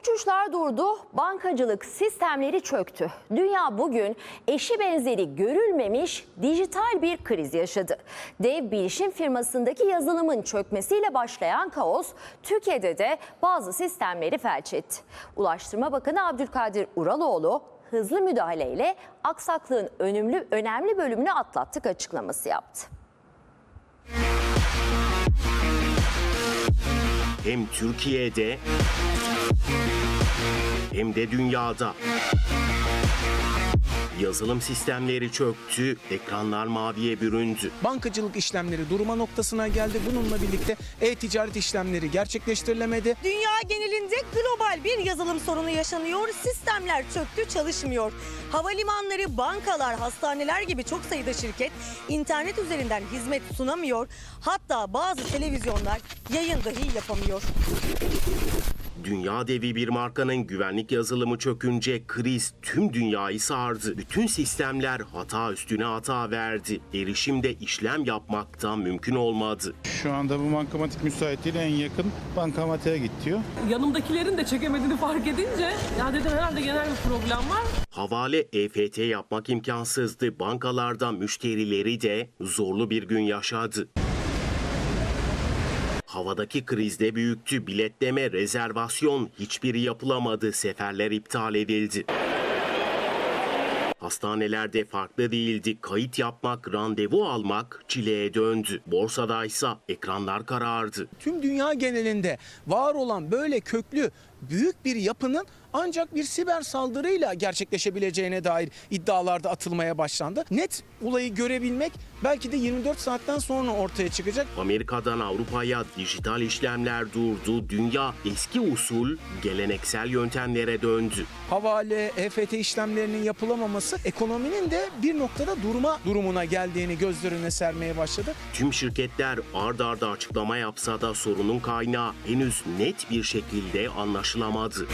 Uçuşlar durdu, bankacılık sistemleri çöktü. Dünya bugün eşi benzeri görülmemiş dijital bir kriz yaşadı. Dev bilişim firmasındaki yazılımın çökmesiyle başlayan kaos Türkiye'de de bazı sistemleri felç etti. Ulaştırma Bakanı Abdülkadir Uraloğlu hızlı müdahaleyle aksaklığın önemli, önemli bölümünü atlattık açıklaması yaptı. Hem Türkiye'de hem de dünyada. Yazılım sistemleri çöktü, ekranlar maviye büründü. Bankacılık işlemleri durma noktasına geldi. Bununla birlikte e-ticaret işlemleri gerçekleştirilemedi. Dünya genelinde global bir yazılım sorunu yaşanıyor. Sistemler çöktü, çalışmıyor. Havalimanları, bankalar, hastaneler gibi çok sayıda şirket internet üzerinden hizmet sunamıyor. Hatta bazı televizyonlar yayın dahi yapamıyor. Dünya devi bir markanın güvenlik yazılımı çökünce kriz tüm dünyayı sardı. Bütün sistemler hata üstüne hata verdi. Erişimde işlem yapmaktan mümkün olmadı. Şu anda bu bankamatik müsait değil en yakın bankamatiğe git diyor. yanımdakilerin de çekemediğini fark edince ya dedim herhalde genel bir problem var. Havale EFT yapmak imkansızdı. Bankalarda müşterileri de zorlu bir gün yaşadı. Havadaki krizde büyüktü. Biletleme, rezervasyon hiçbiri yapılamadı. Seferler iptal edildi. Hastanelerde farklı değildi. Kayıt yapmak, randevu almak çileye döndü. Borsadaysa ekranlar karardı. Tüm dünya genelinde var olan böyle köklü büyük bir yapının ancak bir siber saldırıyla gerçekleşebileceğine dair iddialar da atılmaya başlandı. Net olayı görebilmek belki de 24 saatten sonra ortaya çıkacak. Amerika'dan Avrupa'ya dijital işlemler durdu. Dünya eski usul geleneksel yöntemlere döndü. Havale, EFT işlemlerinin yapılamaması ekonominin de bir noktada durma durumuna geldiğini gözler önüne sermeye başladı. Tüm şirketler ard arda açıklama yapsa da sorunun kaynağı henüz net bir şekilde anlaşılamadı.